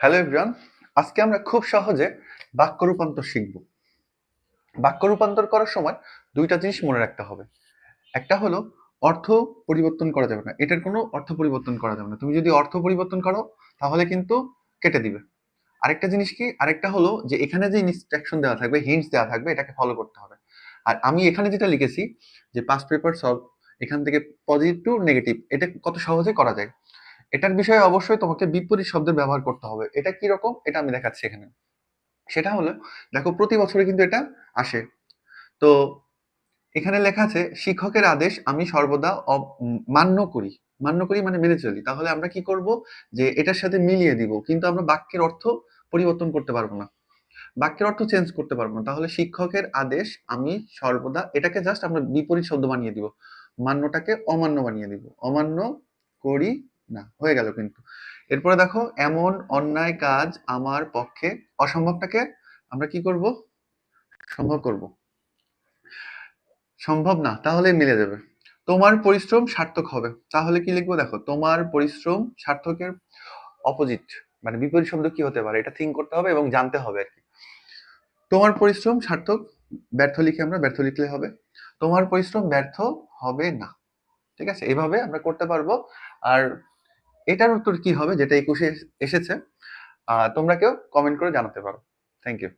Hello everyone আজকে আমরা খুব সহজে বাক্য রূপান্তর শিখব। বাক্য রূপান্তর করার সময় দুইটা জিনিস মনে রাখতে হবে। একটা হলো অর্থ পরিবর্তন করা যাবে না। এটার কোনো অর্থ পরিবর্তন করা যাবে না। তুমি যদি অর্থ পরিবর্তন করো, তাহলে কিন্তু কেটে দিবে। আরেকটা জিনিস কি? আরেকটা হলো যে এখানে যে ইনস্ট্রাকশন দেওয়া থাকবে হিন্টস দেওয়া থাকবে, এটাকে ফলো করতে হবে। আর আমি এখানে যেটা লিখেছি, যে পাস পেপার সলভ এখান থেকে পজিটিভ টু নেগেটিভ এটা কত সহজে করা যায়? এটার বিষয়ে অবশ্যই তোমাকে বিপরীত শব্দের ব্যবহার করতে হবে। এটা কি রকম? এটা আমি দেখাচ্ছি এখানে। সেটা হলো, দেখো প্রতি বছরে কিন্তু এটা আসে। তো এখানে লেখা আছে, শিক্ষকের আদেশ আমি সর্বদা মান্য করি। মান্য করি মানে মেনে চলি। তাহলে আমরা কি করব? যে এটার সাথে মিলিয়ে দিব। কিন্তু আমরা বাক্যের অর্থ পরিবর্তন করতে পারব না। বাক্যের অর্থ চেঞ্জ করতে পারব না। তাহলে শিক্ষকের আদেশ আমি সর্বদা এটাকে জাস্ট আমরা বিপরীত শব্দ বানিয়ে দিব। মান্যটাকে অমান্য বানিয়ে দিব। অমান্য করি না, হয়ে গেল কিন্তু। এরপরে দেখো, এমন অন্যায় কাজ আমার পক্ষে অসম্ভবটাকে আমরা কি করব? সম্ভব করব। সম্ভব না তাহলে মিলে যাবে। তোমার পরিশ্রম সার্থক হবে। তাহলে কি লিখব দেখো, তোমার পরিশ্রম সার্থকের অপোজিট মানে বিপরীত শব্দ কি হতে পারে? এটা থিঙ্ক করতে হবে এবং জানতে হবে আর কি। তোমার পরিশ্রম সার্থক, ব্যর্থ লিখে আমরা ব্যর্থ লিখলে হবে। তোমার পরিশ্রম ব্যর্থ হবে না। ঠিক আছে? এভাবে আমরা করতে পারব। আর এটার উত্তর কি হবে যেটা একুশে এসেছে? তোমরা কেউ কমেন্ট করে জানাতে পারো। Thank you